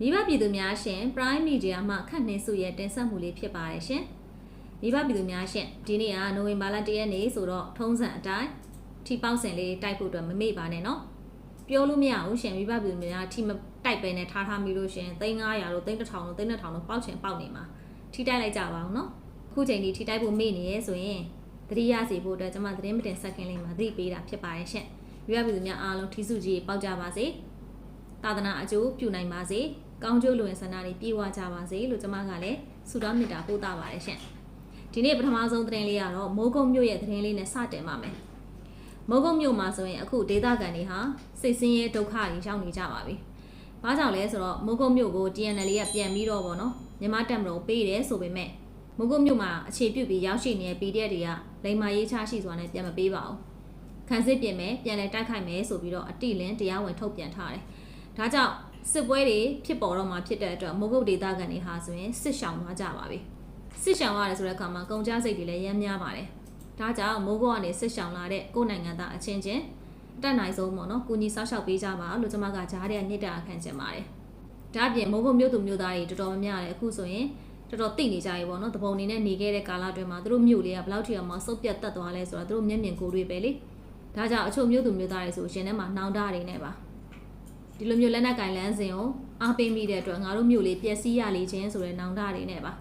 မိဘပြည်သူများရှင် Prime Media မှခန့်နှင်းစုရဲ့တင်ဆက်မှုလေးဖြစ်ပါတယ်ရှင်မိဘပြည်သူများရှင်ဒီနေ့ကနိုဝင်ဘာလ1ရက်နေ့ဆိုတော့ထုံးစံအတိုင်းထီပေါက်စင်လေးတိုက်ဖို့အတွက်မမေ့ပါနဲ့နော်ပြောလို့မရဘူးရှင်မိဘပြည်သူများထီမတိုက်ပဲနဲ့ထားထားမိလို့ရှင်3900လို့3000လို့3000လို့ပေါက်ချင်ပေါက်နေမှာထီတိုက်လိုက်ကြပါအောင်နော်အခုချိန်ဒီထီတိုက်ဖို့မေ့နေရဲဆိုရင်သတိရစီဖို့အတွက်ကျွန်မသတင်းမတင်ဆက်ခင်လေးမှာသတိပေးတာဖြစ်ပါတယ်ရှင်မိဘပြည်သူများအားလုံးထီစုကြီးပေါက်ကြပါစေသာသနာအကျိုးပြုနိုင်ပါစေ ကောင်းကျိုးလိုရင်ဆန္ဒတွေပြေဝကြပါစေလို့ကျွန်မကလည်းဆုတောင်းမေတ္တာပို့သပါတယ်ရှင်ဒီနေ့ပထမဆုံးသတင်းလေးကတော့မိုးကုတ်မြို့ရဲ့သတင်းလေးနဲ့စတင်ပါမယ်မိုးကုတ်မြို့မှာဆိုရင်အခုဒေသခံတွေဟာစိတ်ဆင်းရဲဒုက္ခတွေရောက်နေကြပါပြီ။ဘာကြောင့်လဲဆိုတော့မိုးကုတ်မြို့ကို TNL ကပြန်ပြီးတော့ဗောနော်မြန်မာတက်မတော်ပေးတယ်ဆိုပေမဲ့မိုးကုတ်မြို့မှာအခြေပြုပြီးရောက်ရှိနေတဲ့ PDF တွေကလိမ္မာရေးချရှိစွာနဲ့ပြန်မပေးပါဘူး။ခံစစ်ပြင်မယ်ပြန်လဲတိုက်ခိုက်မယ်ဆိုပြီးတော့အတိလင်းတရားဝင်ထုတ်ပြန်ထားတယ်။ဒါကြောင့် စစ်ပွဲတွေဖြစ်ပေါ်တော့မှာဖြစ်တဲ့အတွက်မိုးကုတ်ဒေသခံတွေဟာဆိုရင်စစ်ရှောင်သွားကြပါပြီ။စစ်ရှောင်ရတယ်ဆိုတဲ့အခါမှာကုန်ကြစိတ်တွေလည်းရမ်းများပါတယ်။ဒါကြောင့်မိုးကုတ်ကနေစစ်ရှောင်လာတဲ့ကိုယ်နိုင်ငံသားအချင်းချင်းအတက်နိုင်ဆုံးပေါ့နော်ကုညီဆောက်ရှောက်ပေးကြပါလို့ကျွန်မကကြားတဲ့ညစ်တာခံချင်ပါတယ်။ဒါအပြင်မိုးကုတ်မြို့သူမြို့သားတွေတော်တော်များများလည်းအခုဆိုရင်တော်တော်သိနေကြရေပေါ့နော်တပုံနေနဲ့နေခဲ့တဲ့ကာလအတွင်းမှာသူတို့မြို့လေးကဘယ်လောက်ထိအောင်မဆုတ်ပြတ်တက်သွားလဲဆိုတော့သူတို့မျက်မြင်ကိုယ်တွေ့ပဲလေ။ဒါကြောင့်အချို့မြို့သူမြို့သားတွေဆိုရှင်ထဲမှာနှောင်တတွေနဲ့ပါ။ ဒီလိုမျိုးလက်နက်ကင်လန်းစဉ်ကိုအားပေးမိတဲ့အတွက်ငါတို့မျိုးလေးပျက်စီးရလေခြင်းဆိုတဲ့နောင်တတွေနဲ့ပါ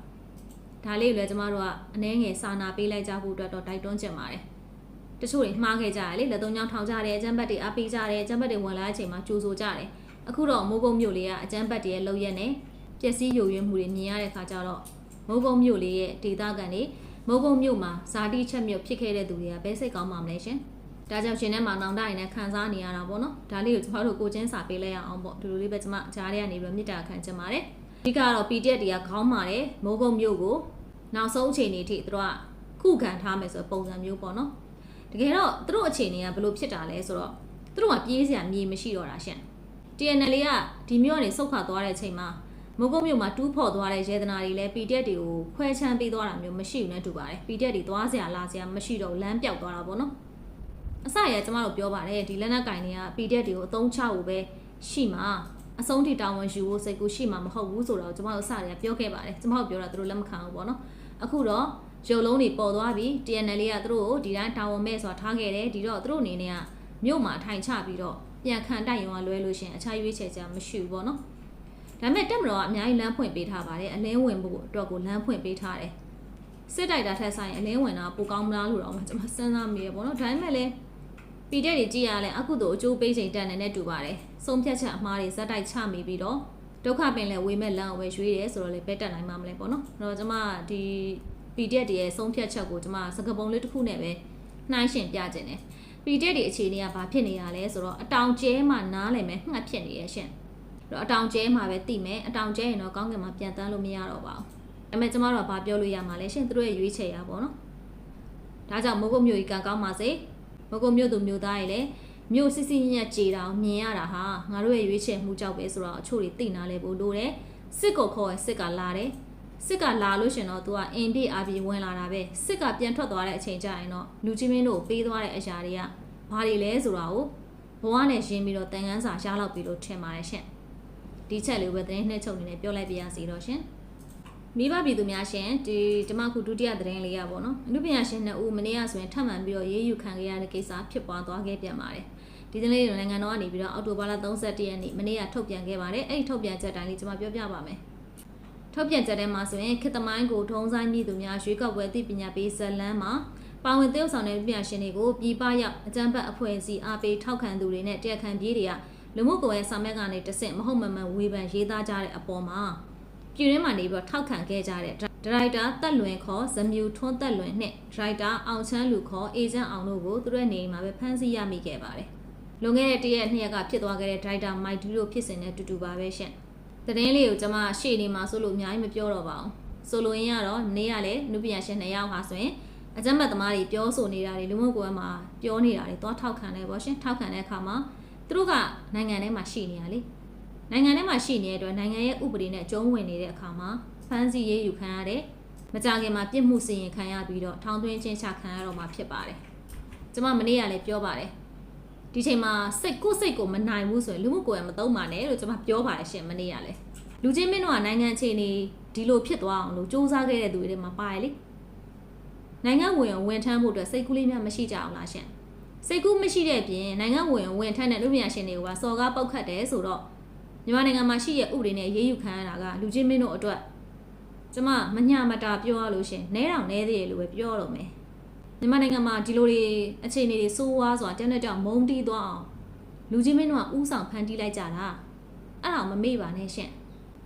ဒါလေးကိုလည်းကျမတို့ကအနှဲငယ်စာနာပေးလိုက်ကြဖို့အတွက်တော့တိုက်တွန်းချင်ပါတယ်တချို့တွေမှားခဲ့ကြတယ်လေလက်သုံးချောင်းထောင်ကြတယ်အကျန်းဘတ်တွေအားပေးကြတယ်အကျန်းဘတ်တွေဝင်လာတဲ့အချိန်မှာကြိုးဆိုကြတယ်အခုတော့မိုးကုတ်မျိုးလေးကအကျန်းဘတ်တွေရဲ့လောက်ရက်နဲ့ပျက်စီးယိုယွင်းမှုတွေမြင်ရတဲ့ခါကျတော့မိုးကုတ်မျိုးလေးရဲ့ဒေသခံတွေမိုးကုတ်မျိုးမှာဇာတိချက်မျိုးဖြစ်ခဲ့တဲ့သူတွေကဘယ်စိတ်ကောင်းမှမလဲရှင် ဒါကြောင့်ရှင်ထဲမှာနောင်တရည်နဲ့ခံစားနေရတာပေါ့နော်ဒါလေးကိုကျမတို့ကိုချင်းစာပေးလိုက်ရအောင်ပေါ့ဒီလိုလေးပဲကျမကြားထဲကနေပြီးမြစ်တာခံချင်ပါတယ်အဓိကတော့ PDF တွေကခေါင်းပါတယ်မိုးကုတ်မျိုးကိုနောက်ဆုံးအချိန်တွေထိသူတို့ကခုခံထားမယ်ဆိုပုံစံမျိုးပေါ့နော်တကယ်တော့သူတို့အခြေအနေကဘယ်လိုဖြစ်တာလဲဆိုတော့သူတို့ကပြေးစရာမြေမရှိတော့တာရှင် TNL ကဒီမျိုးကနေစုတ်ခါသွားတဲ့အချိန်မှာမိုးကုတ်မြို့မှာတူးဖော်သွားတဲ့ရဲဒနာတွေလည်း PDF တွေကိုခွဲချမ်းပေးသွားတာမျိုးမရှိဘူးနဲ့တူပါတယ် PDF တွေသွားစရာလာစရာမရှိတော့လမ်းပြောက်သွားတာပေါ့နော် အစရကျမတို့ပြောပါတယ်ဒီလက်နက်ကင်တွေက PDF တွေကိုအသုံးချဖို့ပဲရှိမှာအဆုံးထိတာဝန်ယူဖို့စိတ်ကူးရှိမှာမဟုတ်ဘူးဆိုတော့ကျမတို့အစရပြောခဲ့ပါတယ်ကျမတို့ပြောတာသူတို့လက်မခံဘူးပေါ့နော်အခုတော့ရုပ်လုံးတွေပေါ်သွားပြီ TNL ကသူတို့ကိုဒီတိုင်းတာဝန်မဲ့ဆိုတာထားခဲ့တယ်ဒီတော့သူတို့အနေနဲ့ကမြို့မှာထိုင်ချပြီးတော့ပြန်ခံတိုက်ရုံကလွဲလို့ရှင်အခြားရွေးချယ်ချက်မရှိဘူးပေါ့နော်ဒါပေမဲ့တက်မတော်ကအများကြီးလမ်းဖွင့်ပေးထားပါတယ်အလင်းဝင်ဖို့အတွက်ကိုလမ်းဖွင့်ပေးထားတယ်စစ်တိုက်တာထက်ဆိုင်အလင်းဝင်တာပိုကောင်းမလားလို့တော့ကျွန်မစဉ်းစားမိရပေါ့နော်ဒါပေမဲ့လည်း ပီတက်တွေကြည့်ရလဲအခုတို့အကျိုးပေးချိန်တက်နေနဲ့တူပါတယ်ဆုံးဖြတ်ချက်အမှားတွေဇက်တိုက်ချမိပြီးတော့ဒုက္ခပင်လဲဝေမဲ့လမ်းကိုပဲရွေးတယ်ဆိုတော့လေပဲတက်နိုင်မှာမလဲပေါ့နော်အဲ့တော့ကျွန်မဒီပီတက်တွေရဲ့ဆုံးဖြတ်ချက်ကိုကျွန်မစကပုံလေးတစ်ခုနဲ့ပဲနှိုင်းရှင်ပြခြင်းတယ်ပီတက်တွေအခြေအနေကဘာဖြစ်နေရလဲဆိုတော့အတောင်ကျဲမှနားလည်မယ်ငှက်ဖြစ်နေရဲ့ရှင်တော့အတောင်ကျဲမှာပဲတိမယ်အတောင်ကျဲရင်တော့ကောင်းကင်မှာပြန်တန်းလို့မရတော့ပါဘူးဒါပေမဲ့ကျမတို့ကဘာပြောလို့ရမှာလဲရှင်သူတို့ရဲ့ရွေးချယ်ရပါတော့ဒါကြောင့်မိုးကုတ်မျိုးကြီးကံကောင်းပါစေ မကုတ်မြို့သူမြို့သားတွေလည်းမြို့စစ်စစ်ညက်ကြေတာမြင်ရတာဟာငါတို့ရဲ့ရွေးချယ်မှုကြောင့်ပဲဆိုတော့အချို့တွေသိနာလဲဖို့လိုတယ်စစ်ကိုခေါ်ရင်စစ်ကလာတယ်စစ်ကလာလို့ရှင်တော့ तू ကအင်ပြည့်အပြည့်ဝင်လာတာပဲစစ်ကပြန်ထွက်သွားတဲ့အချိန်ကျရင်တော့လူချင်းမင်းတို့ပေးသွားတဲ့အရာတွေကဘာတွေလဲဆိုတာကိုဘဝနဲ့ရင်းပြီးတော့တန်ခန်းစာရှားလောက်ပြီးလို့ထင်ပါတယ်ရှင်ဒီချက်လေးပဲသတင်းနှက်ချုပ်နေနဲ့ပြောလိုက်ပြရစီတော့ရှင် မိဘပြည်သူများရှင်ဒီဓမ္မခုဒုတိယသတင်းလေးရပါတော့အနုပညာရှင်နှစ်ဦးမနေ့ကဆိုရင်ထပ်မံပြီးတော့ရေးယူခံခဲ့ရတဲ့ကိစ္စဖြစ်ပွားသွားခဲ့ပြန်ပါတယ်ဒီသတင်းလေးတွေနိုင်ငံတော်ကနေပြီးတော့အောက်တိုဘာလ31ရက်နေ့မနေ့ကထုတ်ပြန်ခဲ့ပါတယ်အဲ့ဒီထုတ်ပြန်ချက်တိုင်းလေးကျွန်မပြောပြပါမယ်ထုတ်ပြန်ချက်ထဲမှာဆိုရင်ခေတ္တမိုင်းကိုထုံးဆိုင်မြည်သူများရွေးကောက်ပွဲသိပညာပေးဇလန်းမှာပါဝင်သရုပ်ဆောင်တဲ့ပညာရှင်တွေကိုပြည်ပရောက်အကြမ်းဖက်အဖွဲ့အစည်းအားပေးထောက်ခံသူတွေနဲ့တရားခံပြေးတွေကလူမှုကွန်ရက်စာမျက်ကနေတဆင့်မဟုတ်မမှန်ဝေဖန်ရေးသားကြတဲ့အပေါ်မှာ ပြည်ရင်းမှာနေပြီးတော့ထောက်ခံခဲ့ကြတဲ့ဒရိုက်တာတက်လွင်ခေါ်ဇမြူထွန်းတက်လွင်နဲ့ဒရိုက်တာအောင်ချမ်းလူခေါ်အေဂျင့်အောင်တို့ကိုသူတို့နေမှာပဲဖမ်းဆီးရမိခဲ့ပါတယ်။လွန်ခဲ့တဲ့တရက်နှစ်ရက်ကဖြစ်သွားခဲ့တဲ့ဒရိုက်တာမိုက်ဒူတို့ဖြစ်စဉ်နဲ့တူတူပါပဲရှင့်။သတင်းလေးကိုကျွန်မရှေ့နေမှာဆိုလို့အများကြီးမပြောတော့ပါဘူး။ဆိုလိုရင်းကတော့နေရလေနုပညာရှင်နှစ်ယောက်ဟာဆိုရင်အကြမ်းမဲ့သမားတွေပြောဆိုနေတာတွေလူမှုကွန်ရက်မှာပြောနေတာတွေသွားထောက်ခံတယ်ပေါ့ရှင်ထောက်ခံတဲ့အခါမှာသူတို့ကနိုင်ငံထဲမှာရှိနေရလေ။ နိုင်ငံထဲမှာရှိနေတဲ့အတွက်နိုင်ငံရဲ့ဥပဒေနဲ့ကျုံးဝင်နေတဲ့အခါမှာဖမ်းဆီးရေးယူခံရတဲ့မကြခင်မှာပြစ်မှုစီရင်ခံရပြီးတော့ထောင်သွင်းချင်းချခံရတော့မှာဖြစ်ပါတယ်။ကျွန်မမနေ့ကလည်းပြောပါတယ်။ဒီချိန်မှာစိတ်ကိုစိတ်ကိုမနိုင်ဘူးဆိုရင်လူမှုကွန်ရက်မသုံးပါနဲ့လို့ကျွန်မပြောပါတယ်ရှင်မနေ့ကလည်းလူချင်းမင်းတို့ကနိုင်ငံအခြေအနေဒီလိုဖြစ်သွားအောင်လို့စူးစမ်းခဲ့တဲ့သူတွေထဲမှာပါရလေနိုင်ငံဝင်အောင်ဝန်ထမ်းဖို့အတွက်စိတ်ကူးလေးများမရှိကြအောင်လားရှင်စိတ်ကူးမရှိတဲ့ပြင်နိုင်ငံဝင်အောင်ဝန်ထမ်းတဲ့လူပညာရှင်တွေကစော်ကားပောက်ခတ်တယ်ဆိုတော့ မြန်မာနိုင်ငံမှာရှိတဲ့ဥပဒေနဲ့ရေးယူခံရတာကလူချင်းမင်းတို့အတွက်ကျမမညမတာပြောရလို့ရှင်နဲတောင်နဲသေးတယ်လို့ပဲပြောတော့မယ်မြန်မာနိုင်ငံမှာဒီလိုတွေအခြေအနေတွေဆိုးဝါးစွာတက်တဲ့ကြောင့်မုန်းတီးသွားအောင်လူချင်းမင်းတို့ကဥဆောင်ဖန်တီးလိုက်ကြတာအဲ့ဒါကိုမမေ့ပါနဲ့ရှင်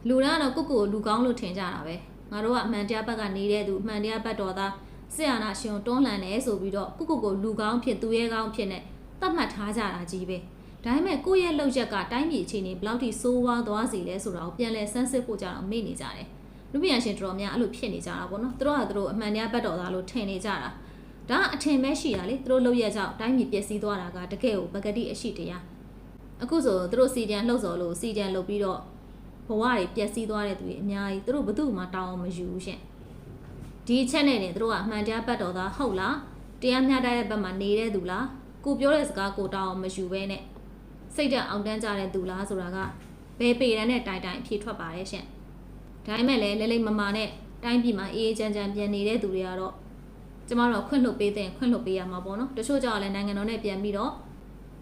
လူတန်းကတော့ကိုယ့်ကိုယ်ကိုလူကောင်းလို့ထင်ကြတာပဲငါတို့ကအမှန်တရားဘက်ကနေတဲ့သူအမှန်တရားဘက်တော်သားဆရာနာရှင်ကိုတွန်းလှန်တယ်ဆိုပြီးတော့ကိုယ့်ကိုယ်ကိုလူကောင်းဖြစ်သူရဲကောင်းဖြစ်နဲ့သတ်မှတ်ထားကြတာကြီးပဲ ဒါပေမဲ့ကိုယ့်ရဲ့လောက်ရက်ကတိုင်းပြည်အခြေအနေဘယ်လောက်ထိဆိုးဝါးသွားစီလဲဆိုတာကိုပြန်လဲစမ်းစစ်ဖို့ကြတော့မေ့နေကြတယ်လူပညာရှင်တော်တော်များအဲ့လိုဖြစ်နေကြတာပေါ့နော်သူတို့ကသူတို့အမှန်တရားဘက်တော်သားလို့ထင်နေကြတာဒါကအထင်ပဲရှိတာလေသူတို့လောက်ရက်ကြောင့်တိုင်းပြည်ပျက်စီးသွားတာကတကယ်ကိုပကတိအရှိတရားအခုဆိုသူတို့စီတန်လှုပ်စော်လို့စီတန်လှုပ်ပြီးတော့ဘဝတွေပျက်စီးသွားတဲ့သူတွေအများကြီးသူတို့ဘယ်သူမှတောင်းအောင်မယူဘူးရှင်ဒီအချက်နဲ့နေသူတို့ကအမှန်တရားပတ်တော်သားဟုတ်လားတရားမျှတတဲ့ဘက်မှာနေတဲ့သူလားကိုပြောတဲ့စကားကိုတောင်းအောင်မယူဘဲနဲ့ စိတ်ဓာတ်အောင်တန်းကြတဲ့သူလားဆိုတာကဘယ်ပေတန်းနဲ့တိုင်တိုင်အဖြေထွက်ပါတယ်ရှင်ဒါပေမဲ့လည်းလဲလိမ့်မမာနဲ့တိုင်းပြည်မှာအေးအေးချမ်းချမ်းပြန်နေတဲ့သူတွေကတော့ကျမတို့ခွင့်လွှတ်ပေးတဲ့ခွင့်လွှတ်ပေးရမှာပေါ့နော်တချို့ကြောင့်လည်းနိုင်ငံတော်နဲ့ပြန်ပြီးတော့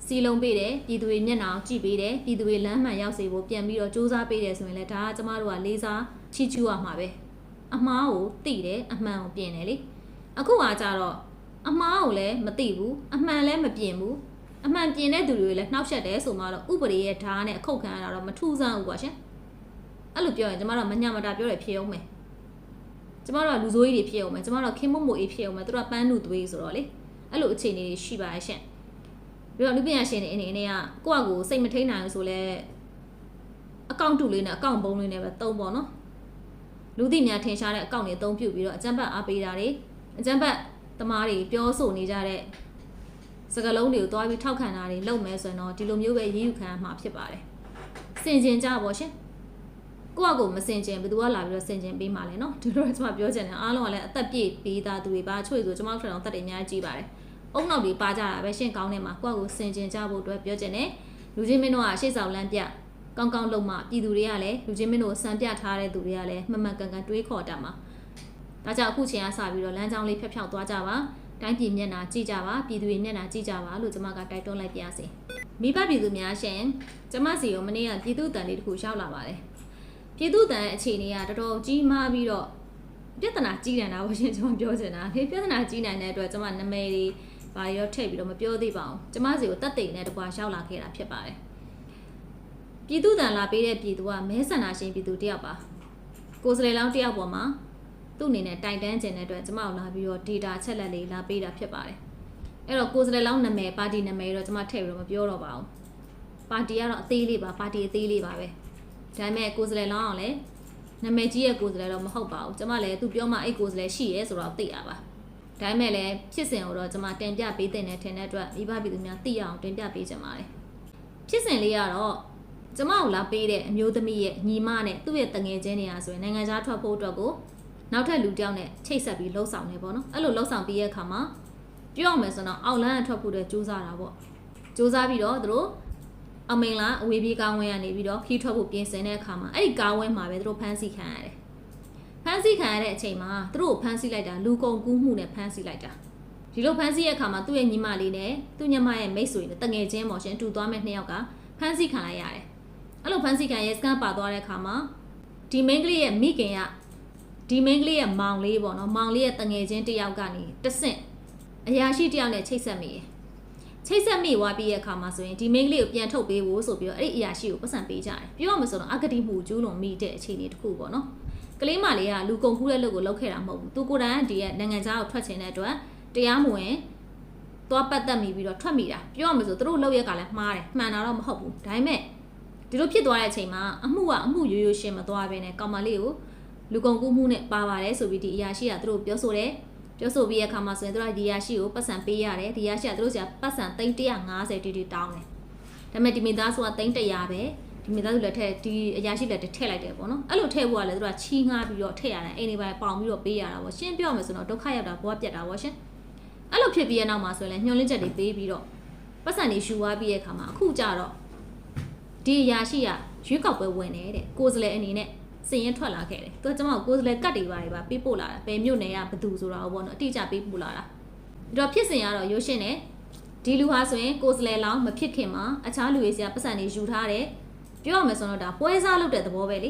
စီလုံးပေးတယ်ပြည်သူတွေမျက်နှာကိုကြည့်ပေးတယ်ပြည်သူတွေလမ်းမှန်ရောက်စေဖို့ပြန်ပြီးတော့စူးစမ်းပေးတယ်ဆိုရင်လည်းဒါကကျမတို့ကလေးစားချီးကျူးရမှာပဲအမားကိုသိတယ်အမှန်ကိုပြင်တယ်လေအခုကကြတော့အမားကိုလည်းမသိဘူးအမှန်လည်းမပြင်ဘူး အမှန်ပြင်တဲ့သူတွေလည်းနှောက်ယှက်တယ်ဆိုမှတော့ဥပဒေရဲ့ဓာတ်နဲ့အခုတ်ခံရတာတော့မထူးဆန်းဘူးကွာရှင်အဲ့လိုပြောရင်ကျမတို့ကမညမတာပြောရဖြစ်အောင်မယ်ကျမတို့ကလူဆိုးကြီးတွေဖြစ်အောင်မယ်ကျမတို့ကခင်းမမို့အေးဖြစ်အောင်မယ်သူတို့ကပန်းနုသွေးဆိုတော့လေအဲ့လိုအခြေအနေတွေရှိပါရဲ့ရှင်ပြီးတော့လူပညာရှင်တွေအနေနဲ့ကကိုယ့်အကိုစိတ်မထိန်နိုင်ဘူးဆိုလဲအကောင့်တူလေးနဲ့အကောင့်ပုံးလေးနဲ့ပဲတုံးပေါ့နော်လူသိများထင်ရှားတဲ့အကောင့်တွေအသုံးပြုပြီးတော့အကြမ်းဖက်အားပေးတာတွေအကြမ်းဖက်သမားတွေပြောဆိုနေကြတဲ့ စကားလုံးတွေကိုတွားပြီးထောက်ခံတာတွေလုပ်မယ်ဆိုရင်တော့ဒီလိုမျိုးပဲရေးယူခံရမှာဖြစ်ပါတယ်စင်ကျင်ကြပါရှင်ကိုယ့်အကိုမစင်ကျင်ဘယ်သူကလာပြီးတော့စင်ကျင်ပေးမှလဲနော်ဒီလိုကျွန်မပြောချင်တယ်အားလုံးကလည်းအသက်ပြည့်ပေးသားသူတွေပါချွေဆိုကျွန်မတို့ထက်တော့အသက်တွေအများကြီးကြီးပါတယ်အုံနောက်တွေပါကြတာပဲရှင့်ကောင်းထဲမှာကိုယ့်ကိုစင်ကျင်ကြဖို့အတွက်ပြောချင်တယ်လူချင်းမင်းတို့ကရှေ့ဆောင်လမ်းပြကောင်းကောင်းလုံမှပြည်သူတွေကလည်းလူချင်းမင်းတို့စံပြထားတဲ့သူတွေကလည်းမှန်မှန်ကန်ကန်တွေးခေါ်တတ်မှာဒါကြောင့်အခုချိန်ကစပြီးတော့လမ်းကြောင်းလေးဖျက်ဖျောက်သွားကြပါ တိုင်းပြည်မျက်နှာကြည့်ကြပါပြည်သူတွေမျက်နှာကြည့်ကြပါလို့ကျွန်မကတိုက်တွန်းလိုက်ပါရစေမိဘပြည်သူများရှင်ကျွန်မစီကိုမနေ့ကပြည်သူတန်လေးတစ်ခုရောက်လာပါတယ်ပြည်သူတန်ရဲ့အခြေအနေကတော်တော်ကြီးမားပြီးတော့ပြဿနာကြီးတယ်တာပေါ့ရှင်ကျွန်မပြောချင်တာဒီပြဿနာကြီးနိုင်တဲ့အတွက်ကျွန်မနာမည်တွေဘာရောထည့်ပြီးတော့မပြောသေးပါဘူးကျမစီကိုတက်တိန်နဲ့တကွာရောက်လာခဲ့တာဖြစ်ပါတယ်ပြည်သူတန်လာပေးတဲ့ပြည်သူကမဲဆန္ဒရှင်ပြည်သူတယောက်ပါကိုယ်စလေလောင်းတယောက်ပေါ်မှာ သူ့အနေနဲ့တိုင်တန်းကျင်တဲ့အတွက်ကျမကိုလာပြီးတော့ data ချက်လက်လေးလာပေးတာဖြစ်ပါတယ်အဲ့တော့ကိုယ်စလေလောင်းနာမည်ပါတီနာမည်တော့ကျမထည့်ပြီးတော့မပြောတော့ပါဘူးပါတီကတော့အသေးလေးပါပါတီအသေးလေးပါပဲဒါပေမဲ့ကိုယ်စလေလောင်းအောင်လည်းနာမည်ကြီးရဲ့ကိုယ်စလေတော့မဟုတ်ပါဘူးကျမလည်းသူပြောမှအဲ့ကိုယ်စလေရှိရဲဆိုတော့သိရပါဒါပေမဲ့လည်းဖြစ်စဉ်ကိုတော့ကျွန်မတင်ပြပေးတဲ့နဲ့ထင်တဲ့အတွက်မိဘပြည်သူများသိရအောင်တင်ပြပေးချင်ပါတယ်ဖြစ်စဉ်လေးကတော့ကျမကိုလာပေးတဲ့အမျိုးသမီးရဲ့ညီမနဲ့သူ့ရဲ့တငယ်ချင်းတွေကဆိုရင်နိုင်ငံခြားထွက်ဖို့အတွက်ကို နောက်ထပ်လူတစ်ယောက်နဲ့ချိတ်ဆက်ပြီးလှုပ်ဆောင်နေပေါ့နော်အဲ့လိုလှုပ်ဆောင်ပြီးရဲ့အခါမှာပြောရမယ်ဆိုတော့အောက်လန်းအထွက်ဖို့အတွက်စူးစမ်းတာပေါ့စူးစမ်းပြီးတော့သူတို့အမင်လာအဝေးပြေးကားဝင်းကနေပြီးတော့ခီးထွက်ဖို့ပြင်ဆင်တဲ့အခါမှာအဲ့ဒီကားဝင်းမှာပဲသူတို့ဖမ်းဆီးခံရတယ်ဖမ်းဆီးခံရတဲ့အချိန်မှာသူတို့ကိုဖမ်းဆီးလိုက်တာလူကုန်ကူးမှုနဲ့ဖမ်းဆီးလိုက်တာဒီလိုဖမ်းဆီးရတဲ့အခါမှာသူ့ရဲ့ညီမလေးနဲ့သူ့ညီမရဲ့မိတ်ဆွေနဲ့တငယ်ချင်းပေါ့ရှင်တူသွားမဲ့နှစ်ယောက်ကဖမ်းဆီးခံလိုက်ရတယ်အဲ့လိုဖမ်းဆီးခံရဲစကန်ပါသွားတဲ့အခါမှာဒီမိန်းကလေးရဲ့မိခင်က ဒီမိန်းကလေးရဲ့မောင်လေးပေါ့နော်မောင်လေးရဲ့တငယ်ချင်းတစ်ယောက်ကနေတဆင့်အရာရှိတစ်ယောက်နဲ့ချိတ်ဆက်မိတယ်ချိတ်ဆက်မိသွားပြီးရဲ့အခါမှာဆိုရင်ဒီမိန်းကလေးကိုပြန်ထုတ်ပေးဖို့ဆိုပြီးတော့အဲ့ဒီအရာရှိကိုပတ်စံပေးကြတယ်ပြောရမလို့ဆိုတော့အဂတိမှုကျူးလွန်မိတဲ့အခြေအနေတစ်ခုပေါ့နော်ကလေးမလေးကလူကုန်ကူးတဲ့လုပ်ကိုလုပ်ခဲ့တာမဟုတ်ဘူးသူကိုယ်တိုင်ကဒီရဲ့နိုင်ငံခြားကိုထွက်ချင်တဲ့အတွက်တရားမဝင်သွားပတ်သက်မိပြီးတော့ထွက်မိတာပြောရမလို့ဆိုသူတို့လုပ်ရက်ကလည်းမှားတယ်မှန်တာတော့မဟုတ်ဘူးဒါပေမဲ့ဒီလိုဖြစ်သွားတဲ့အချိန်မှာအမှုကအမှုရိုးရိုးရှင်းမသွားဘဲနဲ့ကောင်မလေးကို လူကုန်ကူးမှုနဲ့ပါပါတယ်ဆိုပြီးဒီအရာရှိကသူတို့ပြောဆိုတယ်ပြောဆိုပြီးရခါမှာဆိုရင်သူတို့ဒီအရာရှိကိုပတ်စံပေးရတယ်ဒီအရာရှိကသူတို့ကပတ်စံ350တီတီတောင်းတယ်ဒါပေမဲ့ဒီမိသားစုက300ပဲဒီမိသားစုလက်ထက်ဒီအရာရှိလက်ထက်ထည့်လိုက်တယ်ပေါ့နော်အဲ့လိုထည့်ဖို့ကလည်းသူတို့ကချီးငှားပြီးတော့ထည့်ရတယ်အိမ်တွေပိုင်းပေါင်ပြီးတော့ပေးရတာပေါ့ရှင်းပြောမယ်ဆိုတော့ဒုက္ခရောက်တာဘဝပြတ်တာပေါ့ရှင်အဲ့လိုဖြစ်ပြီးရနောက်မှာဆိုရင်လည်းညှို့လင့်ချက်တွေပေးပြီးတော့ပတ်စံတွေရှူသွားပြီးရဲ့ခါမှာအခုကြတော့ဒီအရာရှိကရွေးကောက်ပွဲဝင်နေတဲ့ကိုယ်စားလှယ်အနေနဲ့ စင်ရင်ထွက်လာခဲ့တယ်သူကကျွန်မကိုကိုယ်စားလှယ်ကတ်တွေပါတွေပါပေးပို့လာတာဘယ်မြို့နယ်ကဘယ်သူဆိုတာဘောနော်အတိအကျပေးပို့လာတာပြီးတော့ဖြစ်စဉ်ကတော့ရိုးရှင်းတယ်ဒီလူဟာဆိုရင်ကိုယ်စားလှယ်လောင်းမဖြစ်ခင်မှာအခြားလူတွေစီကပတ်စံတွေယူထားတယ်ပြောရမယ်ဆိုတော့ဒါပွဲစားလုပ်တဲ့သဘောပဲလေ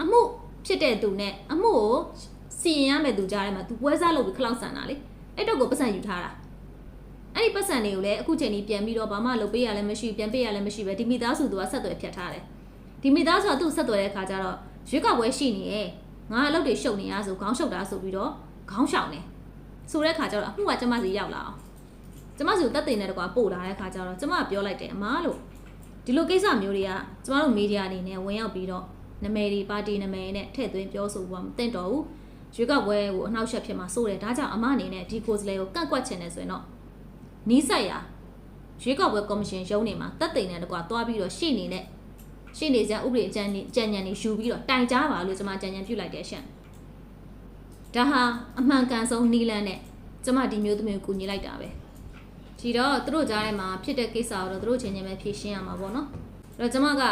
အမှုဖြစ်တဲ့သူနဲ့အမှုကိုစီရင်ရမယ့်သူကြားထဲမှာသူပွဲစားလုပ်ပြီးခလောက်ဆန်တာလေအဲ့တော့ကိုပတ်စံယူထားတာအဲ့ဒီပတ်စံတွေကိုလည်းအခုချိန်ကြီးပြန်ပြီးတော့ဘာမှလုပ်ပေးရလည်းမရှိပြန်ပေးရလည်းမရှိပဲဒီမိသားစုသူကဆက်သွယ်ဖြတ်ထားတယ်ဒီမိသားစုကသူ့ဆက်သွယ်တဲ့ခါကျတော့ ရွေးကောက်ပွဲရှိနေရဲ့ငါအလုပ်တွေရှုပ်နေရဆိုခေါင်းရှုပ်တာဆိုပြီးတော့ခေါင်းရှောင်နေဆိုတဲ့ခါကျတော့အမှုကကျမစီရောက်လာအောင်ကျမစီကိုတက်သိနေတဲ့တကွာပို့လာတဲ့ခါကျတော့ကျမကပြောလိုက်တယ်အမားလို့ဒီလိုကိစ္စမျိုးတွေကကျမတို့မီဒီယာအနေနဲ့ဝင်ရောက်ပြီးတော့နာမည်တွေပါတီနာမည်နဲ့ထည့်သွင်းပြောဆိုဖို့မသင့်တော်ဘူးရွေးကောက်ပွဲကိုအနှောက်အယှက်ဖြစ်မှာစိုးတယ်ဒါကြောင့်အမအနေနဲ့ဒီကိုယ်စားလှယ်ကိုကန့်ကွက်ချင်တယ်ဆိုရင်တော့နီးစပ်ရာရွေးကောက်ပွဲကော်မရှင်ရုံးနေမှာတက်သိမ့်တဲ့တကွာသွားပြီးတော့ရှေ့နေနဲ့ ရှေ့နေစံဥပဒေအကြံကြံညံနေယူပြီးတော့တိုင်ကြားပါလို့ကျွန်မကြံညံပြုတ်လိုက်တဲ့ရှင့်ဒါဟာအမှန်ကန်ဆုံးနီးလန်းနဲ့ကျွန်မဒီမျိုးသမီးကိုကူညီလိုက်တာပဲဒီတော့သူတို့ကြားထဲမှာဖြစ်တဲ့ကိစ္စကိုတော့သူတို့ချင်းချင်းပဲဖြေရှင်းရမှာပေါ့နော်အဲ့တော့ကျွန်မက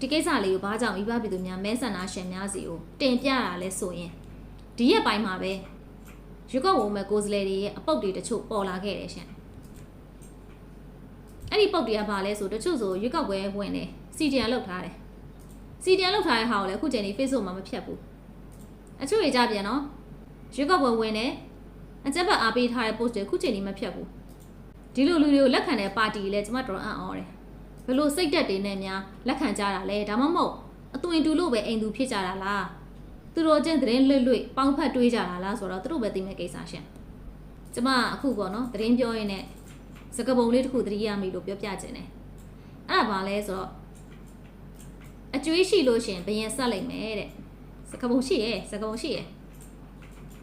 ဒီကိစ္စလေးကိုဘာကြောင့်မိဘပြည်သူများမဲဆန္ဒရှင်များစီကိုတင်ပြရလဲဆိုရင်ဒီရက်ပိုင်းမှာပဲရွေးကောက်ဝုံမဲ့ကိုယ်စားလှယ်တွေရဲ့အပုတ်တွေတချို့ပေါ်လာခဲ့တယ်ရှင်အဲ့ဒီပုတ်တွေကဘာလဲဆိုတချို့ဆိုရွေးကောက်ပွဲဝင်တယ် စီဒီအန်လောက်ထားတယ်စီဒီအန်လောက်ထားတဲ့ဟာကိုလည်းအခုချိန်นี้ Facebook မှာမဖြတ်ဘူးအချို့တွေကြပြန်နော်ရွေးကောက်ပွဲဝင်တယ်အကြက်ဘက်အားပေးထားတဲ့ post တွေအခုချိန်นี้မဖြတ်ဘူးဒီလိုလူတွေကိုလက်ခံတဲ့ပါတီလည်းကျွန်မတော်အံ့ဩတယ်ဘယ်လိုစိတ်သက်တွေနဲ့များလက်ခံကြတာလဲဒါမှမဟုတ်အသွင်တူလို့ပဲအိမ်သူဖြစ်ကြတာလားသူတို့ချင်းသတင်းလွတ်လွတ်ပေါင်းဖက်တွေးကြတာလားဆိုတော့သူတို့ပဲသိမဲ့ကိစ္စရှင်ကျွန်မအခုပေါ့နော်သတင်းပြောရင်းနဲ့စကပုံလေးတစ်ခုသတိရမိလို့ပြောပြခြင်းတယ်အဲ့ဒါဘာလဲဆိုတော့ အကျွေးရှိလို့ရှရင်ဘယင်ဆက်လိုက်မယ်တဲ့စကပုံရှိရဲ့စကပုံရှိရဲ့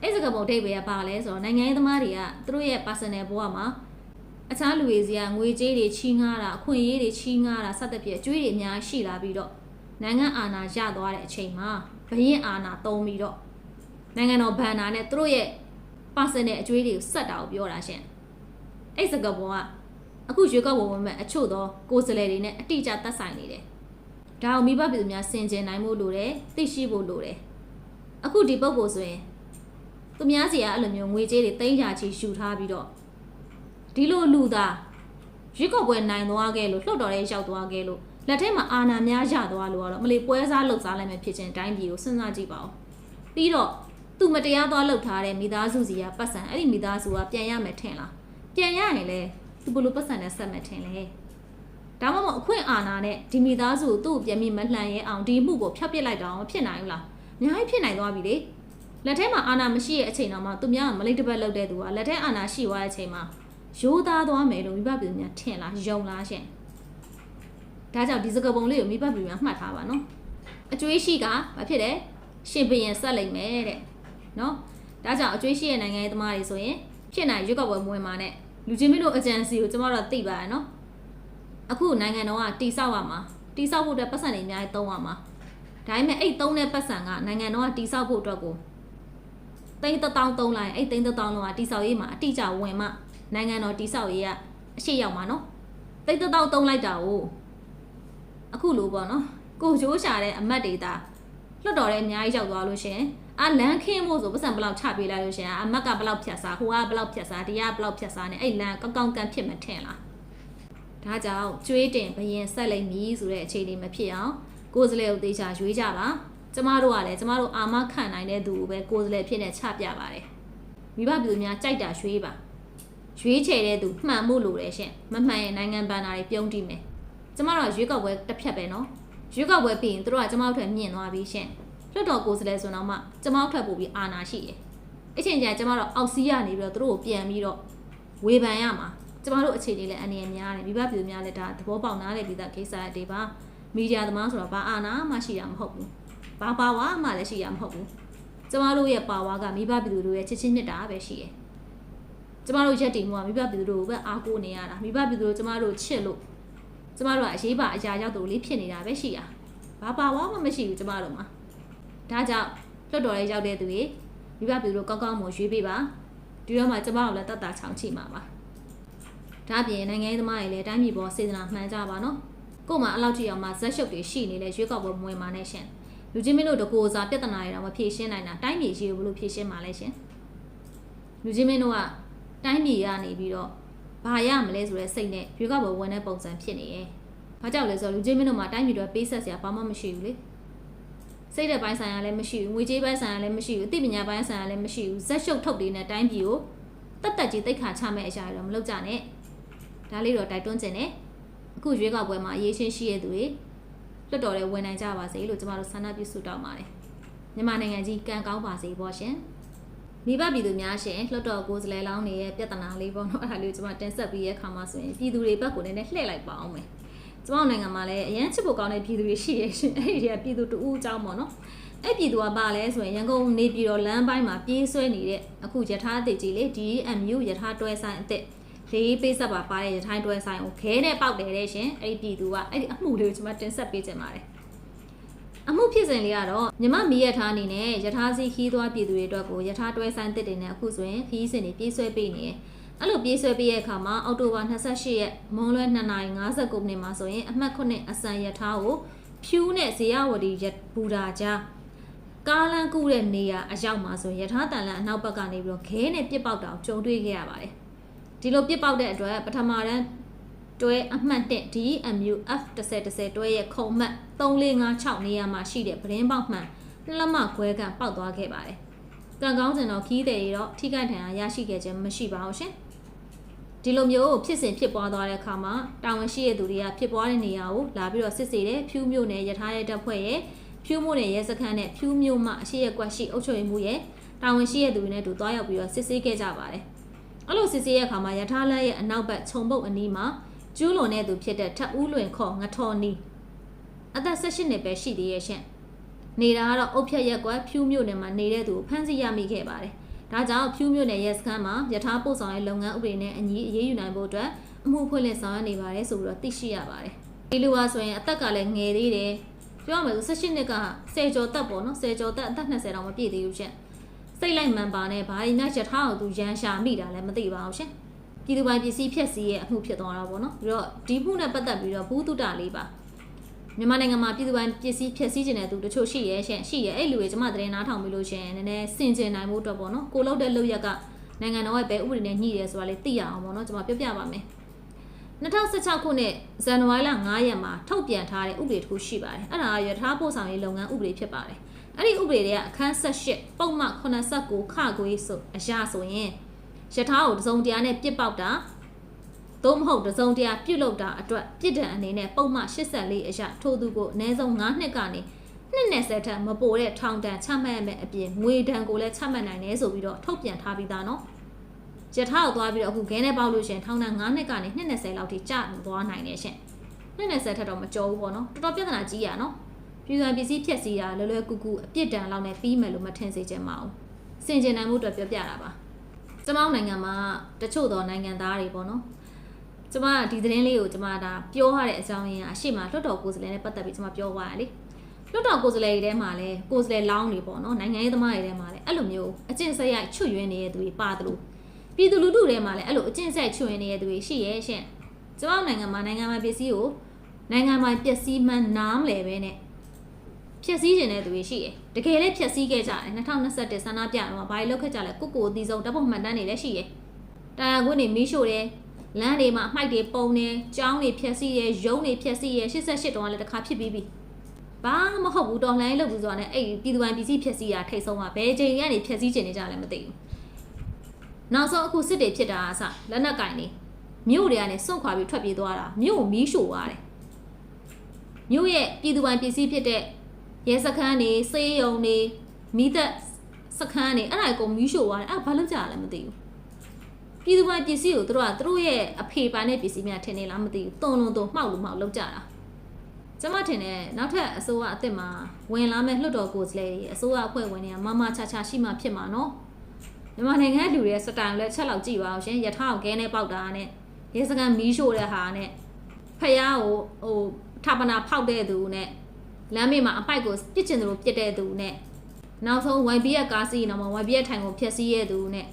အဲ့စကပုံဒိတ်ပဲကဘာလဲဆိုတော့နိုင်ငံရေးသမားတွေကသူတို့ရဲ့ personal ဘဝမှာအခြားလူတွေစီကငွေကြေးတွေချီးငှားတာအခွင့်အရေးတွေချီးငှားတာစသဖြင့်အကျွေးတွေအများရှိလာပြီးတော့နိုင်ငံအာဏာရသွားတဲ့အချိန်မှာဘရင်အာဏာသုံးပြီးတော့နိုင်ငံတော်ဘဏ္ဍာနဲ့သူတို့ရဲ့ personal အကျွေးတွေကိုစက်တာကိုပြောတာရှင်အဲ့စကပုံကအခုရွေးကောက်ပွဲဝင်မဲ့အချို့သောကိုယ်စားလှယ်တွေနဲ့အတိအကျသက်ဆိုင်နေတယ်။ ဒါအောင်မိဘပြည်သူများစင်ကြင်နိုင်ဖို့လိုတယ်သိရှိဖို့လိုတယ်။အခုဒီပုံကိုဆိုရင်သူများစီကအဲ့လိုမျိုးငွေကြေးတွေတိမ့်ချချီရှူထားပြီးတော့ဒီလိုလူသားရွေးကောက်ပွဲနိုင်သွားခဲ့လို့လှုပ်တော်ရဲရောက်သွားခဲ့လို့လက်ထဲမှာအာဏာများရသွားလို့ကတော့မလီပွဲစားလှုပ်စားလိုက်မယ်ဖြစ်ချင်းတိုင်းပြည်ကိုစဉ်းစားကြည့်ပါဦး။ပြီးတော့သူမတရားသွားလှုပ်ထားတဲ့မိသားစုစီကပတ်စံအဲ့ဒီမိသားစုကပြန်ရမယ်ထင်လား။ပြန်ရရင်လေသူဘလို့ပတ်စံနဲ့ဆက်မဲ့ထင်လေ ဒါမှမဟုတ်အခွင့်အာဏာနဲ့ဒီမိသားစုကိုသူ့ကိုပြန်ပြီးမလှန်ရဲအောင်ဒီမှုကိုဖျောက်ပစ်လိုက်တော့မဖြစ်နိုင်ဘူးလားအများကြီးဖြစ်နိုင်သွားပြီလေလက်ထဲမှာအာဏာမရှိတဲ့အချိန်တော့မှသူများကမလိတ်တပတ်လုပ်တဲ့သူကလက်ထဲအာဏာရှိသွားတဲ့အချိန်မှာရိုးသားသွားမယ်လို့မိဘပြည်သူများထင်လားယုံလားရှင်ဒါကြောင့်ဒီစကပုံလေးကိုမိဘပြည်သူများမှတ်ထားပါနော်အကျွေးရှိကဘာဖြစ်လဲရှင်ဘရင်ဆက်လိုက်မယ်တဲ့နော်ဒါကြောင့်အကျွေးရှိရဲ့နိုင်ငံရေးသမားတွေဆိုရင်ဖြစ်နိုင်ရွေးကောက်ပွဲမဝင်ပါနဲ့လူချင်းမင်းတို့အကြံစီကိုကျမတို့သိပါရနော် အခုနိုင်ငံတော်ကတိဆောက်ရမှာတိဆောက်ဖို့အတွက်ပတ်စံတွေအများကြီးသုံးရမှာဒါပေမဲ့အဲ့သုံးတဲ့ပတ်စံကနိုင်ငံတော်ကတိဆောက်ဖို့အတွက်ကိုတိန်းတောင်းသုံးလိုက်အဲ့တိန်းတောင်းလုံးကတိဆောက်ရေးမှာအတိအကျဝင်မှနိုင်ငံတော်တိဆောက်ရေးကအရှိရောက်မှာနော်တိန်းတောင်းသုံးလိုက်တာကိုအခုလိုပေါ့နော်ကိုရိုးရှာတဲ့အမတ်တွေဒါလွတ်တော်တဲ့အများကြီးရောက်သွားလို့ရှင်အာလန်ခင်းဖို့ဆိုပတ်စံဘယ်လောက်ချပေးလိုက်လို့ရှင်အမတ်ကဘယ်လောက်ဖြတ်စားဟိုကဘယ်လောက်ဖြတ်စားဒီကဘယ်လောက်ဖြတ်စားနေအဲ့လန်ကောင်းကောင်းကန်ဖြစ်မထင်လား ဒါကြောင့်ကျွေးတင်ဘယင်ဆက်လိုက်မည်ဆိုတဲ့အခြေအနေမဖြစ်အောင်ကိုယ်စလဲကိုသေချာရွေးကြပါကျမတို့ကလည်းကျမတို့အာမခံနိုင်တဲ့သူကိုပဲကိုယ်စလဲဖြစ်နေချပြပါတယ်မိဘပြည်သူများကြိုက်တာရွေးပါရွေးချယ်တဲ့သူမှန်မှုလိုတယ်ရှင်မမှန်ရင်နိုင်ငံပန်နာတွေပြုံးတိမယ်ကျမတို့ကရွေးကောက်ပွဲတစ်ဖြတ်ပဲနော်ရွေးကောက်ပွဲပြီးရင်တို့ကကျမတို့ထက်မြင့်သွားပြီရှင်လွတ်တော်ကိုယ်စားလှယ်ဆိုတော့မှကျမတို့ထပ်ပို့ပြီးအာဏာရှိတယ်။အချိန်ကျကျမတို့အောက်စီးရနေပြီးတော့သူတို့ကိုပြန်ပြီးတော့ဝေဖန်ရမှာ ကျမတို့အခြေအနေလည်းအနေနဲ့များတယ်မိဘပြည်သူများလည်းဒါသဘောပေါက်နားလည်ပြီးသားကိစ္စတွေပါမီဒီယာသမားဆိုတော့ဘာအာဏာမှရှိတာမဟုတ်ဘူး။ဘာပါဝါမှလည်းရှိတာမဟုတ်ဘူး။ကျမတို့ရဲ့ပါဝါကမိဘပြည်သူတို့ရဲ့ချစ်ချင်းမြတ်တာပဲရှိတယ်။ကျမတို့ရက်တည်မှုကမိဘပြည်သူတို့ကိုပဲအားကိုးနေရတာမိဘပြည်သူတို့ကျမတို့ချစ်လို့ကျမတို့ကအရေးပါအရာရောက်တို့လေးဖြစ်နေတာပဲရှိတာ။ဘာပါဝါမှမရှိဘူးကျမတို့မှာ။ဒါကြောင့်လွတ်တော်လေးရောက်တဲ့သူတွေမိဘပြည်သူတို့ကောင်းကောင်းမွန်ရွေးပေးပါဒီတော့မှကျမတို့လည်းတတ်တာချောင်းချိမှာပါ ဒါပြင်နိုင်ငံရေးသမားတွေလည်းတိုင်းပြည်ပေါ်စေတနာမှန်ကြပါနော်ကို့မှာအဲ့လောက်ထိအောင်မှဇက်ရှုပ်တွေရှိနေလဲရွေးကောက်ပွဲမဝင်ပါနဲ့ရှင်လူချင်းမင်းတို့တကိုယ်စားပြဿနာတွေတော့မဖြေရှင်းနိုင်တာတိုင်းပြည်ရှိဘလို့ဖြေရှင်းမှာလဲရှင်လူချင်းမင်းတို့ကတိုင်းပြည်ကနေပြီးတော့ဘာရမလဲဆိုတဲ့စိတ်နဲ့ရွေးကောက်ပွဲဝင်တဲ့ပုံစံဖြစ်နေရဲ့ဘာကြောင့်လဲဆိုတော့လူချင်းမင်းတို့မှာတိုင်းပြည်တွေပေးဆက်စရာဘာမှမရှိဘူးလေစိတ်တဲ့ပိုင်းဆိုင်ရာလည်းမရှိဘူးငွေကြေးပိုင်းဆိုင်ရာလည်းမရှိဘူးအသိပညာပိုင်းဆိုင်ရာလည်းမရှိဘူးဇက်ရှုပ်ထုတ်တွေနဲ့တိုင်းပြည်ကိုတက်တက်ကြီးတိတ်ခါချမဲ့အရာတွေတော့မလုပ်ကြနဲ့ ဒါလေးတော့တိုက်တွန်းခြင်းနဲ့အခုရွေးကောက်ပွဲမှာအရေးချင်းရှိရတဲ့သူတွေလွတ်တော်တဲ့ဝင်နိုင်ကြပါစေလို့ကျမတို့ဆန္ဒပြုဆုတောင်းပါတယ်မြန်မာနိုင်ငံကြီးကံကောင်းပါစေပေါ့ရှင်မိဘပြည်သူများရှင်လွတ်တော်ကိုယ်စားလှယ်လောင်းတွေရဲ့ပြဿနာလေးပေါ့နော်အဲ့ဒါလေးကိုကျမတင်ဆက်ပြီးရဲ့ခါမှာဆိုရင်ပြည်သူတွေဘက်ကိုလည်းလှည့်လိုက်ပါအောင်မယ်ကျမတို့နိုင်ငံမှာလည်းအရန်ချစ်ဖို့ကောင်းတဲ့ပြည်သူတွေရှိရဲ့ရှင်အဲ့ဒီကပြည်သူတူဦးအကြောင်းပေါ့နော်အဲ့ပြည်သူကပါလဲဆိုရင်ရန်ကုန်နေပြည်တော်လမ်းပိုင်းမှာပြေးဆွဲနေတဲ့အခုယထာအသစ်ကြီးလေ DMU ယထာတွဲဆိုင်အသစ် လေးပေးဆက်ပါပါတဲ့ယထိုင်းတွဲဆိုင်ကိုခဲနဲ့ပေါက်တယ်တဲ့ရှင်အဲ့ဒီပြည်သူကအဲ့ဒီအမှုလေးကိုကျွန်မတင်ဆက်ပေးခြင်းပါတယ်အမှုဖြစ်စဉ်လေးကတော့မြမမီးရထားအနေနဲ့ယထာစီခီးသွားပြည်သူတွေအတွက်ကိုယထာတွဲဆိုင်တစ်တင်နဲ့အခုဆိုရင်ခီးစဉ်တွေပြေးဆွဲပေးနေတယ်အဲ့လိုပြေးဆွဲပေးရဲ့အခါမှာအောက်တိုဘာ28ရက်မွန်လွဲ2:59မိနစ်မှာဆိုရင်အမှတ်9အစံယထာကိုဖြူးနဲ့ဇေယဝတီရဘူတာကြားကားလန်းကူးတဲ့နေရာအရောက်မှာဆိုရင်ယထာတန်လန်အနောက်ဘက်ကနေပြီးတော့ခဲနဲ့ပြစ်ပေါက်တာကိုကြုံတွေ့ခဲ့ရပါတယ် ဒီလိုပြစ်ပေါက်တဲ့အတွက်ပထမတန်းတွဲအမှတ်1 DMU F1010 တွဲရဲ့ခုံမှတ်3456နေရာမှာရှိတဲ့ပရင်းပေါက်မှန်လက်မခွဲကန်ပေါက်သွားခဲ့ပါတယ်။ကံကောင်းစင်တော့ခီးတဲ့ရီတော့ထိခိုက်ဒဏ်ရာရရှိခဲ့ခြင်းမရှိပါဘူးရှင်။ဒီလိုမျိုးဖြစ်စဉ်ဖြစ်ပွားသွားတဲ့အခါမှာတာဝန်ရှိတဲ့သူတွေကဖြစ်ပွားတဲ့နေရာကိုလာပြီးတော့စစ်ဆေးတဲ့ဖြူးမျိုးနဲ့ရထားတဲ့တပ်ဖွဲ့ရဲ့ဖြူးမျိုးနဲ့ရဲစခန်းနဲ့ဖြူးမျိုးမှအရှိရကွက်ရှိအုပ်ချုပ်ရေးမှုရဲ့တာဝန်ရှိတဲ့သူတွေနဲ့တူသွားရောက်ပြီးတော့စစ်ဆေးခဲ့ကြပါတယ်။ အဲ့လိုစစ်ဆေးရဲ့အခါမှာရထားလမ်းရဲ့အနောက်ဘက်ခြုံပုတ်အနီးမှာကျူးလွန်တဲ့သူဖြစ်တဲ့ထပ်ဦးလွင်ခေါ်ငထော်နီအသက်18နှစ်ပဲရှိသေးရဲ့ရှင်နေတာကတော့အုတ်ဖြတ်ရက်ကွက်ဖြူးမြို့နယ်မှာနေတဲ့သူကိုဖမ်းဆီးရမိခဲ့ပါတယ်ဒါကြောင့်ဖြူးမြို့နယ်ရဲစခန်းမှာယထာပို့ဆောင်ရေးလုပ်ငန်းဥပဒေနဲ့အညီအရေးယူနိုင်ဖို့အတွက်အမှုဖွင့်လှစ်ဆောင်ရွက်နေပါတယ်ဆိုပြီးတော့သိရှိရပါတယ်ဒီလူကဆိုရင်အသက်ကလည်းငယ်သေးတယ်ပြောရမယ်ဆို18နှစ်က10ကျော်တက်ပေါ့နော်10ကျော်တက်အသက်20တောင်မပြည့်သေးဘူးရှင် စိတ်လိုက်မှန်ပါနဲ့ဘာလို့ညယထာကိုသူရန်ရှာမိတာလည်းမသိပါဘူးရှင်ပြည်သူပိုင်ပစ္စည်းဖြက်စီးရဲ့အမှုဖြစ်သွားတာပေါ့နော်ပြီးတော့ဒီမှုနဲ့ပတ်သက်ပြီးတော့ဘူးတုတလေးပါမြန်မာနိုင်ငံမှာပြည်သူပိုင်ပစ္စည်းဖြက်စီးခြင်းတဲ့သူတချို့ရှိရဲရှင်ရှိရဲအဲ့လူတွေကျမသတင်းနားထောင်ပြီးလို့ရှင်နည်းနည်းစင်ကျင်နိုင်မှုအတွက်ပေါ့နော်ကိုလောက်တဲ့လုပ်ရက်ကနိုင်ငံတော်ရဲ့ဘယ်ဥပဒေနဲ့ညှိတယ်ဆိုတာလေးသိရအောင်ပေါ့နော်ကျမပြောပြပါမယ်2016ခုနှစ်ဇန်နဝါရီလ9ရက်မှာထုတ်ပြန်ထားတဲ့ဥပဒေတစ်ခုရှိပါတယ်အဲ့ဒါကရထားပို့ဆောင်ရေးလုပ်ငန်းဥပဒေဖြစ်ပါတယ် အဲ့ဒီဥပဒေတွေကအခန်း78ပုံမှန်89ခခွေးဆိုအရာဆိုရင်ရထားကိုတစုံတရာနဲ့ပြစ်ပေါက်တာသို့မဟုတ်တစုံတရာပြုတ်လောက်တာအတွက်ပြစ်ဒဏ်အနေနဲ့ပုံမှန်84အရာထို့သူကိုအနည်းဆုံး9နှစ်ကနေနှစ်နဲ့ဆက်ထက်မပိုတဲ့ထောင်ဒဏ်ချမှတ်ရမယ့်အပြင်ငွေဒဏ်ကိုလည်းချမှတ်နိုင်တယ်ဆိုပြီးတော့ထုတ်ပြန်ထားပြီးသားနော်ရထားကိုသွားပြီးတော့အခုခဲနဲ့ပေါက်လို့ရှင်ထောင်ဒဏ်9နှစ်ကနေနှစ်20လောက်ထိကျသွားနိုင်တယ်ရှင်နှစ်20ထက်တော့မကြောဘူးပေါ့နော်တော်တော်ပြဿနာကြီးရနော် ပြည်သူပစ္စည်းဖြက်စီးတာလွယ်လွယ်ကူကူအပြစ်ဒဏ်လောက်နဲ့ပြီးမယ်လို့မထင်စေချင်ပါဘူးစင်ကျင်နိုင်မှုအတွက်ပြောပြတာပါကျမတို့နိုင်ငံမှာတချို့သောနိုင်ငံသားတွေပေါ့နော်ကျမဒီသတင်းလေးကိုကျမဒါပြောရတဲ့အကြောင်းရင်းအရှိမလွတ်တော်ကိုယ်စားလှယ်နဲ့ပတ်သက်ပြီးကျမပြောသွားရလေလွတ်တော်ကိုယ်စားလှယ်တွေထဲမှာလည်းကိုယ်စားလှယ်လောင်းတွေပေါ့နော်နိုင်ငံရေးသမားတွေထဲမှာလည်းအဲ့လိုမျိုးအကျင့်ဆက်ရိုက်ချွတ်ယွင်းနေတဲ့သူတွေပါတယ်လို့ပြည်သူလူထုထဲမှာလည်းအဲ့လိုအကျင့်ဆက်ချွတ်ယွင်းနေတဲ့သူတွေရှိရဲ့ရှင့်ကျမတို့နိုင်ငံမှာနိုင်ငံမှာပစ္စည်းကိုနိုင်ငံမှာပစ္စည်းမှန်းနားမလဲပဲနဲ့ ဖြည့်ဆည်းခြင်းတဲ့သူတွေရှိတယ်။တကယ်လည်းဖြည့်ဆည်းခဲ့ကြတယ်2021ဆန္ဒပြတော့ဘာတွေလုပ်ခဲ့ကြလဲကိုကိုအသီးဆုံးတပ်ဖို့မှန်တမ်းတွေလည်းရှိတယ်။တာယာကွင်းတွေမီးရှို့တယ်လမ်းတွေမှာအမိုက်တွေပုံတယ်ကျောင်းတွေဖြည့်ဆည်းတယ်ရုံးတွေဖြည့်ဆည်းတယ်88တောင်ကလည်းတစ်ခါဖြစ်ပြီးပြီ။ဘာမှမဟုတ်ဘူးတော်လှန်ရေးလုပ်ဘူးဆိုတာနဲ့အဲ့ပြည်သူပိုင်ပစ္စည်းဖြည့်ဆည်းတာထိတ်ဆုံးကဘယ်ချိန်ကနေဖြည့်ဆည်းခြင်းနေကြလဲမသိဘူး။နောက်ဆုံးအခုစစ်တွေဖြစ်တာအစလက်နက်ကင်နေမြို့တွေကနေစွန့်ခွာပြီးထွက်ပြေးသွားတာမြို့ကိုမီးရှို့သွားတယ်။မြို့ရဲ့ပြည်သူပိုင်ပစ္စည်းဖြစ်တဲ့ ရဲစခန်းနေစေးရုံနေမိသက်စခန်းနေအဲ့ဒါကိုမီးရှို့သွားတယ်အဲ့ဘာလို့ကြာလဲမသိဘူးပြည်သူပိုင်ပစ္စည်းကိုသူတို့ကသူတို့ရဲ့အဖေပိုင်တဲ့ပစ္စည်းများထင်နေလားမသိဘူးတုံလုံးတုံမှောက်လို့မှောက်လောက်ကြတာကျမထင်တယ်နောက်ထပ်အစိုးရအစ်စ်မှာဝင်လာမဲ့လွှတ်တော်ကိုယ်စားလှယ်တွေအစိုးရအဖွဲ့ဝင်တွေကမမချာချာရှိမှဖြစ်မှာနော်မြန်မာနိုင်ငံလူတွေရဲ့စတိုင်လည်းချက်လောက်ကြည့်ပါအောင်ရှင်ရထားကိုကဲနဲ့ပေါက်တာနဲ့ရဲစခန်းမီးရှို့တဲ့ဟာနဲ့ဖယားကိုဟိုထပ်ပနာဖောက်တဲ့သူနဲ့ လမ်းမေးမှာအပိုက်ကိုပြစ်ချင်တယ်လို့ပြစ်တဲ့သူနဲ့နောက်ဆုံး YB ရဲ့ကားစီးနောက်မှာ YB ရဲ့ထိုင်ကိုဖျက်ဆီးရဲ့သူနဲ့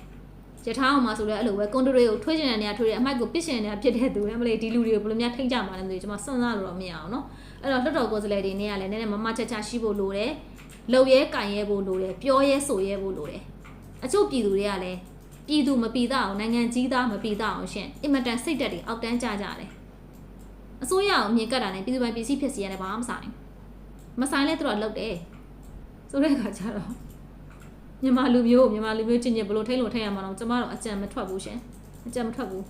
ရထားအောင်မှာဆိုလဲအဲ့လိုပဲကွန်ဒရိုကိုထွေးချင်တဲ့နေရာထွေးတယ်အမိုက်ကိုပစ်ချင်တဲ့နေရာပစ်တဲ့သူလည်းမလေးဒီလူတွေကိုဘယ်လိုများထိမ့်ကြမှာလဲမသိဘူးကျွန်မစဉ်းစားလို့တော့မရအောင်နော်အဲ့တော့လွတ်တော်ကိုယ်စားလှယ်တွေနေရာလဲနည်းနည်းမမချက်ချရှိဖို့လိုတယ်လုံရဲကင်ရဲဖို့လိုတယ်ပြောရဲဆိုရဲဖို့လိုတယ်အချို့ပြည်သူတွေကလည်းပြည်သူမပီးသားအောင်နိုင်ငံကြီးသားမပီးသားအောင်ရှင်အင်မတန်စိတ်တက်တွေအောက်တန်းကြကြတယ်အစိုးရအောင်မြင်ကတ်တာနဲ့ပြည်သူပိုင်ပစ္စည်းဖြစ်စီရတယ်ဘာမှမဆိုင် မဆိုင်လဲသူတို့ကလုပ်တယ်ဆိုတဲ့အခါကျတော့မြန်မာလူမျိုးမြန်မာလူမျိုးချင်းချင်းဘယ်လိုထိန်းလို့ထိန်းရမှာတော့ကျမတို့အကြံမထွက်ဘူးရှင်အကြံမထွက်ဘူး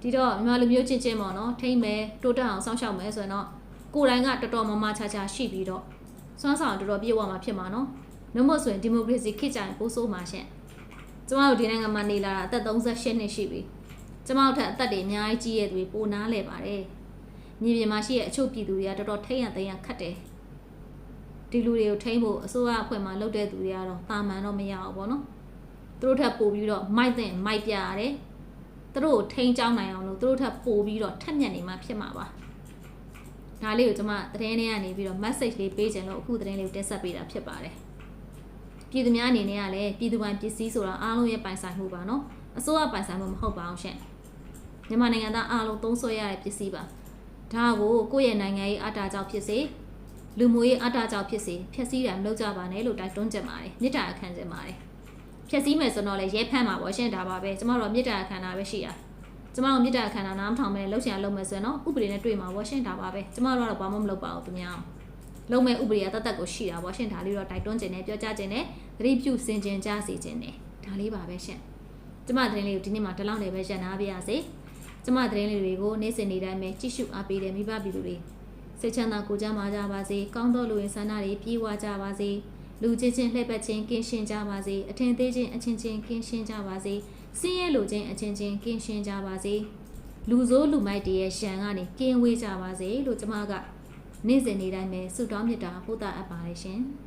ဒီတော့မြန်မာလူမျိုးချင်းချင်းပေါ့နော်ထိန်းမယ်တိုးတက်အောင်စောင့်ရှောက်မယ်ဆိုရင်တော့ကိုယ်တိုင်ကတော်တော်မမချာချာရှိပြီးတော့စွမ်းဆောင်တော်တော်ပြည့်ဝမှာဖြစ်မှာနော်နှမို့ဆိုရင်ဒီမိုကရေစီခေတ်ကြရင်ပိုးဆိုးမှာရှင်ကျမတို့ဒီနိုင်ငံမှာနေလာတာအသက်38နှစ်ရှိပြီကျမတို့ထက်အသက်တွေအများကြီးကြီးရဲ့သူတွေပိုနားလဲပါတယ်မြေပြင်မှာရှိရဲ့အချို့ပြည်သူတွေကတော်တော်ထိန်းရသိမ်းရခတ်တယ် ဒီလူတွေကိုထိန်းဖို့အစိုးရအဖွဲ့မှာလုပ်တဲ့သူတွေကတော့တာမန်တော့မရအောင်ပေါ့နော်သူတို့ထပ်ပို့ပြီးတော့မိုက်တဲ့မိုက်ပြရတယ်သူတို့ကိုထိန်းကြောင်းနိုင်အောင်လို့သူတို့ထပ်ပို့ပြီးတော့ထက်မြက်နေမှဖြစ်မှာပါဒါလေးကိုကျွန်မသတင်းထဲကနေပြီးတော့ message လေးပေးခြင်းလို့အခုသတင်းလေးကိုတင်ဆက်ပေးတာဖြစ်ပါတယ်ပြည်သူများအနေနဲ့ကလည်းပြည်သူပိုင်ပစ္စည်းဆိုတာအားလုံးရဲ့ပိုင်ဆိုင်မှုပါနော်အစိုးရပိုင်ဆိုင်မှုမဟုတ်ပါအောင်ရှင့်မြန်မာနိုင်ငံသားအားလုံးသုံးစွဲရတဲ့ပစ္စည်းပါဒါကိုကိုယ့်ရဲ့နိုင်ငံရေးအတားကြောင့်ဖြစ်စေ လူမျိုးရေးအတားကြောင့်ဖြစ်စေဖြက်စီးတာမလုပ်ကြပါနဲ့လို့တိုက်တွန်းကြပါတယ်မေတ္တာအခမ်းခြင်းပါတယ်ဖြက်စီးမယ်ဆိုတော့လေရဲဖမ်းမှာပေါ့ရှင်းတာပါပဲကျမတို့ကမေတ္တာအခမ်းတာပဲရှိတာကျမတို့မေတ္တာအခမ်းတာနားမထောင်မယ်လှုပ်ရှားလုပ်မယ်ဆိုရင်တော့ဥပဒေနဲ့တွေ့မှာပေါ့ရှင်းတာပါပဲကျမတို့ကတော့ဘာမှမလုပ်ပါဘူးသူများလုံးမဲ့ဥပဒေကတတ်တတ်ကိုရှိတာပေါ့ရှင်းဒါလေးတော့တိုက်တွန်းခြင်းနဲ့ပြောကြားခြင်းနဲ့သတိပြုစင်ကြင်ကြစေခြင်းနဲ့ဒါလေးပါပဲရှင်းကျမသတင်းလေးကိုဒီနေ့မှာဒီလောက်နေပဲရန်နာပါရစေကျမသတင်းလေးတွေကိုနေ့စဉ်နေ့တိုင်းပဲကြည့်ရှုအားပေးတဲ့မိဘပြည်သူတွေ စိတ်ချမ်းသာကိုယ်ကျန်းမာကြပါစေကောင်းသောလူဝင်ဆန္ဒတွေပြေဝကြပါစေလူချင်းချင်းလှည့်ပတ်ခြင်းကင်းရှင်းကြပါစေအထင်သေးခြင်းအချင်းချင်းကင်းရှင်းကြပါစေစင်းရဲလူချင်းအချင်းချင်းကင်းရှင်းကြပါစေလူဆိုးလူမိုက်တွေရဲ့ရှံကနေကင်းဝေးကြပါစေလို့ကျမကနေ့စဉ်နေ့တိုင်းပဲဆုတောင်းမေတ္တာပို့သအပ်ပါတယ်ရှင်။